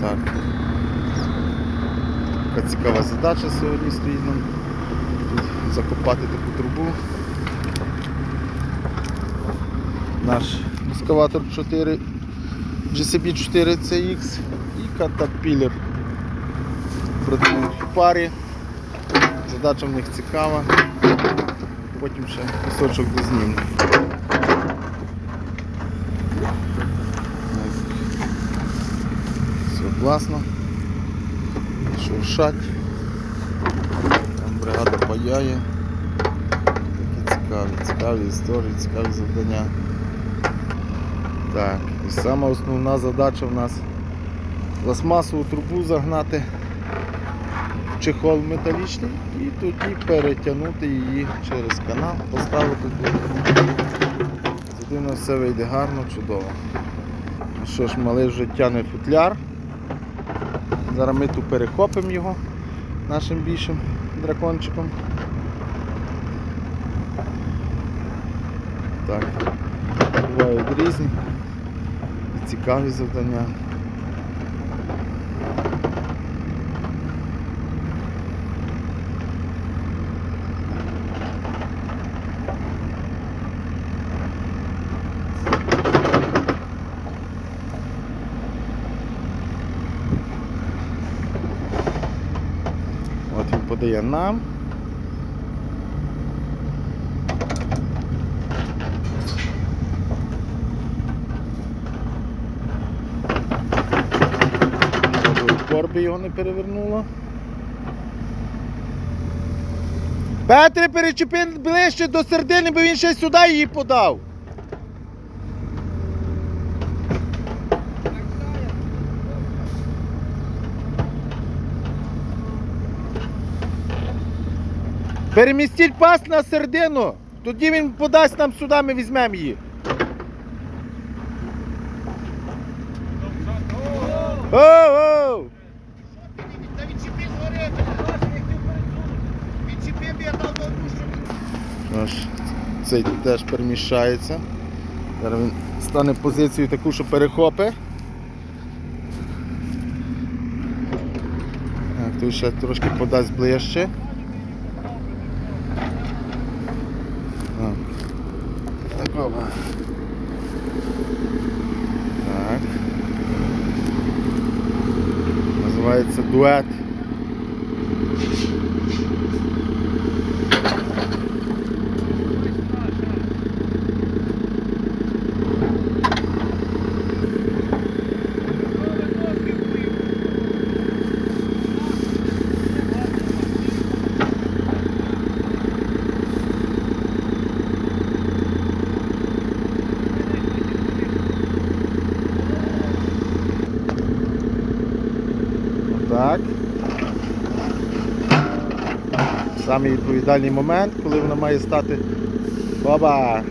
Так. Така цікава задача сьогодні стоїть нам. Закопати таку трубу. Наш екскаватор 4 GCB 4 CX і Caterpillar працюють в парі. Задача в них цікава. Потім ще кусочок дозніму. Все класно. Шуршать. Там бригада паяє. Такі цікаві, цікаві історії, цікаві завдання. Так, і сама основна задача в нас пластмасову трубу загнати в чехол металічний і тоді перетягнути її через канал, поставити тут. Тоді у все вийде гарно, чудово. Що ж, малий вже тягне футляр. Зараз ми тут перехопимо його нашим більшим дракончиком. Так, бувають різні цікаві завдання. От подає нам. Корби його не перевернуло. Петре, перечепи ближче до середини, бо він ще сюди її подав. Перемістіть пас на середину. Тоді він подасть нам сюди, ми візьмемо її. Оу! Та відчепи згори, відчепи, бо я дав Аж цей теж переміщається. Зараз він стане позицію таку, що перехопи. Так, той ще трошки подасть ближче. Так. Опа. Так. Називається дует. Так. Самий відповідальний момент, коли вона має стати. Баба!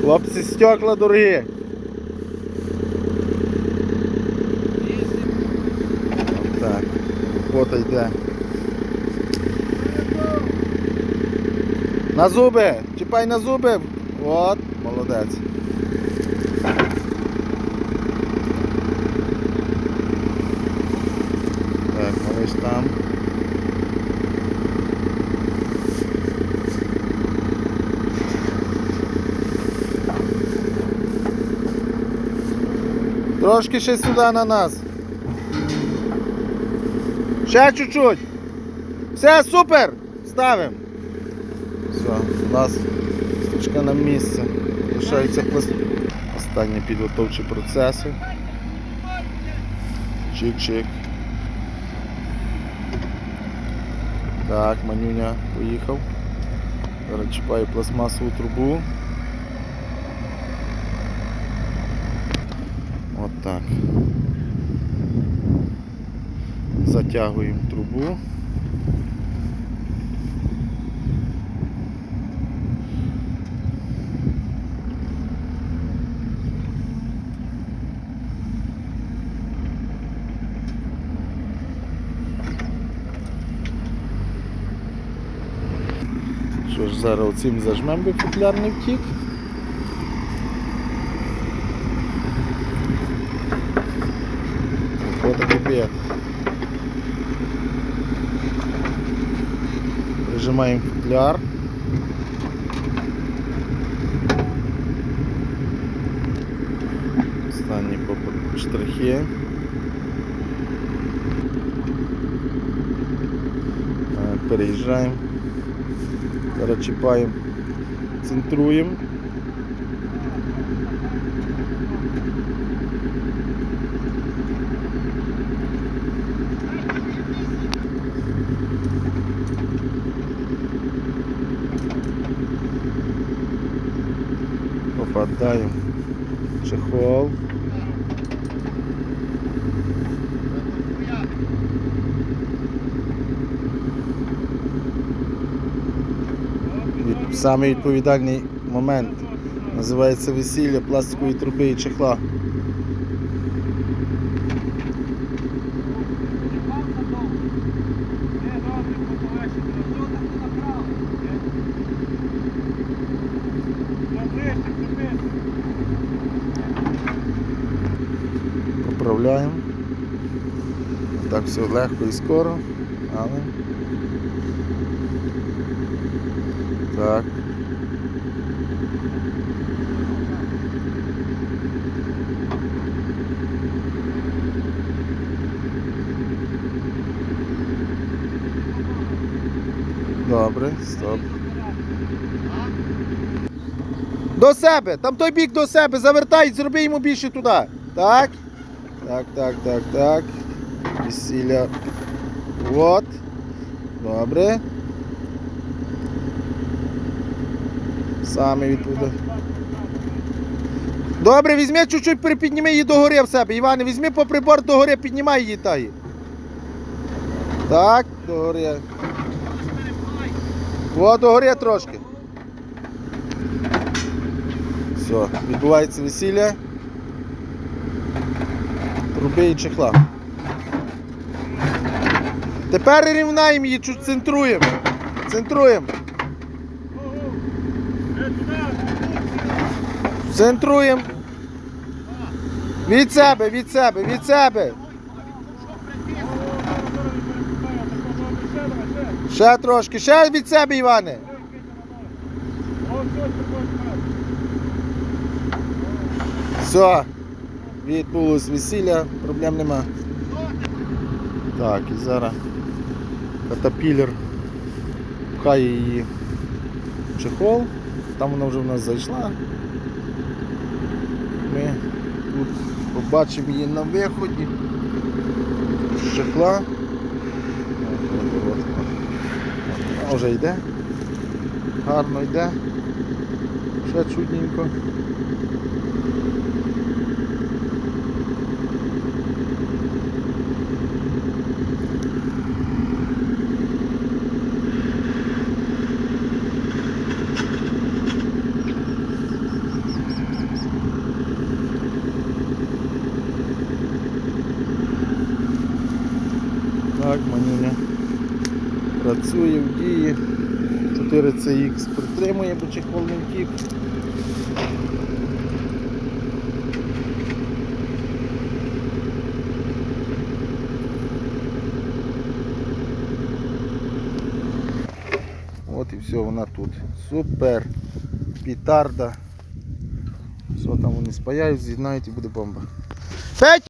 Хлопці, стекла дорогі. Так, робота йде. На зуби! Чіпай на зуби! От, молодець. Так, малиш там. Трошки ще сюди на нас. Ще чуть-чуть. Все, супер! Ставимо. Все, у нас стрічка на місце. Лишаються останні підготовчі процеси. Чик-чик. Так, манюня поїхав. Зараз чіпаю пластмасову трубу. От так. Затягуємо трубу. Що ж, зараз оцим зажмемо, би не втік. Отакий. Прижимаємо футляр. Останні штрихи. Е, Переїжджаємо. Зараз чіпаємо, центруємо. Попадаємо чехол. Самий відповідальний момент називається весілля пластикової труби і чехла. Поправляємо. Так все легко і скоро, але. Так. Добре, стоп. До себе! Там той бік до себе, завертай, зроби йому більше туди. Так. Так, так, так, так. Весілля. От. Добре. Саме відповідає. Добре, візьми чуть-чуть припідніми її догори в себе. Іване, візьми по прибор догори, піднімай її таї. Так, догори. О, догори трошки. Все, відбувається весілля. Труби і чехла. Тепер рівнаємо її, центруємо. Центруємо. Центруємо. Від себе, від себе, від себе. Ще трошки, ще від себе, Іване. Все. Відбулось весілля, проблем нема. Так, і зараз катапілер пхає її в чехол. Там вона вже в нас зайшла. Ми тут побачимо її на виході. З шахла. Вона вже йде. Гарно йде. Ще чудненько. Так, манюня працює в дії. 4CX притримує, бо чехол. От і все, вона тут. Супер. Пітарда. Все там вони спаяють, з'єднають і буде бомба. Петь!